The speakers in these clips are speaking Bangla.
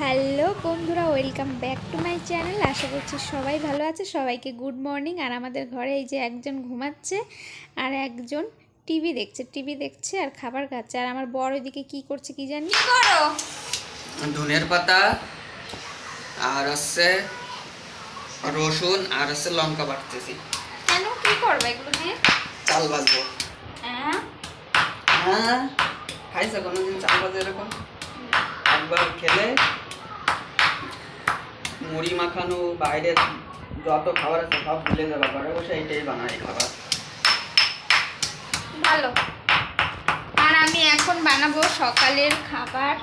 হ্যালো বন্ধুরা welcome back to my channel. আশা করছি সবাই ভালো আছে। সবাইকে গুড মর্নিং। আর আমাদের ঘরে এই যে একজন ঘুমাচ্ছে আর একজন টিভি দেখছে। টিভি দেখছে আর খাবার খাচ্ছে। আর আমার বড় ওইদিকে কি করছে কি জানি? করো? ধনের পাতা আর হচ্ছে রসুন আর হচ্ছে লঙ্কা বাটতেছি। কেন? কি করবে এগুলো দিয়ে চাল ভাজবো। হ্যাঁ? হ্যাঁ? খাইছো কোনোদিন চাল ভাজা এরকম? একবার খেলে মুড়ি মাখানো বাইরে যত খাবার আছে সব ভুলে যাবে ঘরে বসে এইটাই বানাই খাবার। ভালো। আর আমি এখন বানাবো সকালের খাবার।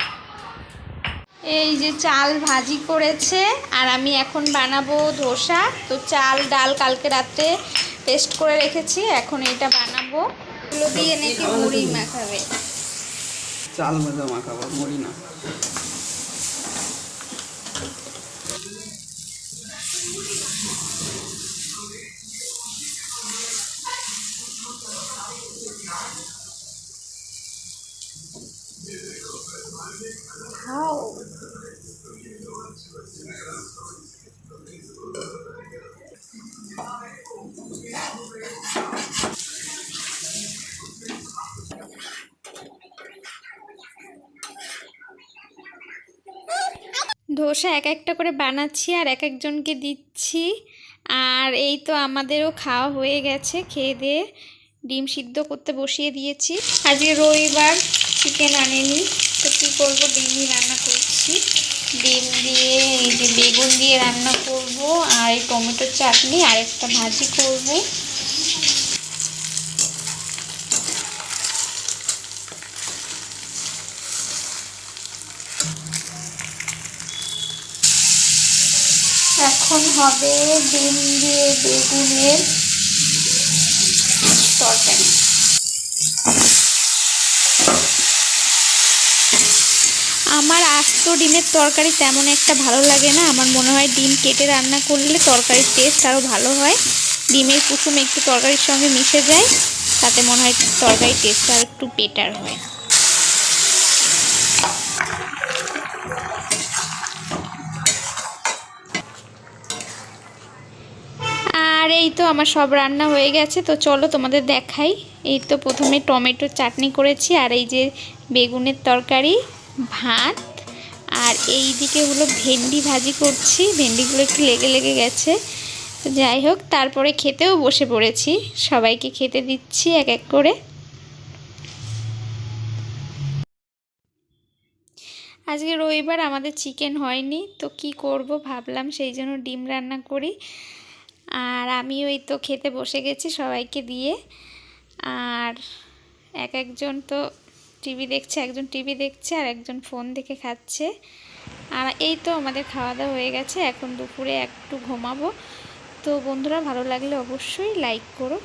এই যে চাল ভাজি করেছে আর আমি এখন বানাবো ধোসা। তো চাল ডাল কালকে রাত্রে পেস্ট করে রেখেছি এখন এটা বানাবো। এগুলো দিয়ে নাকি মুড়ি মাখাবে। চাল ভাজা মাখাবো মুড়ি না। 好。ধোসা এক একটা করে বানাচ্ছি আর এক একজনকে দিচ্ছি। আর এই তো আমাদেরও খাওয়া হয়ে গেছে, খেয়ে দিয়ে ডিম সিদ্ধ করতে বসিয়ে দিয়েছি। আজকে রবিবার চিকেন আনেনি, তো কী করব? ডিমই রান্না করছি। ডিম দিয়ে এই যে বেগুন দিয়ে রান্না করব, আর এই টমেটোর চাটনি আর একটা ভাজি করব। এখন হবে ডিম দিয়ে বেগুনের তরকারি। আমার আস্ত ডিমের তরকারি তেমন একটা ভালো লাগে না। আমার মনে হয় ডিম কেটে রান্না করলে তরকারির টেস্ট আরও ভালো হয়। ডিমের কুসুম একটু তরকারির সঙ্গে মিশে যায়, তাতে মনে হয় তরকারির টেস্ট আর একটু বেটার হয় আর এই তো আমার সব রান্না হয়ে গেছে, তো চলো তোমাদের দেখাই। এই তো প্রথমে টমেটোর চাটনি করেছি, আর এই যে বেগুনের তরকারি, ভাত, আর এই দিকে হলো ভেন্ডি ভাজি করছি। ভেন্ডিগুলো একটু লেগে লেগে গেছে। তো যাই হোক, তারপরে খেতেও বসে পড়েছি। সবাইকে খেতে দিচ্ছি এক এক করে। আজকে রবিবার আমাদের চিকেন হয়নি, তো কি করব ভাবলাম সেই জন্য ডিম রান্না করি। আর আমি ওই তো খেতে বসে গেছি সবাইকে দিয়ে। আর এক একজন তো টিভি দেখছে, একজন টিভি দেখছে, আর একজন ফোন দেখে খাচ্ছে। আর এই তো আমাদের খাওয়া দাওয়া হয়ে গেছে, এখন দুপুরে একটু ঘুমাবো। তো বন্ধুরা ভালো লাগলে অবশ্যই লাইক করো।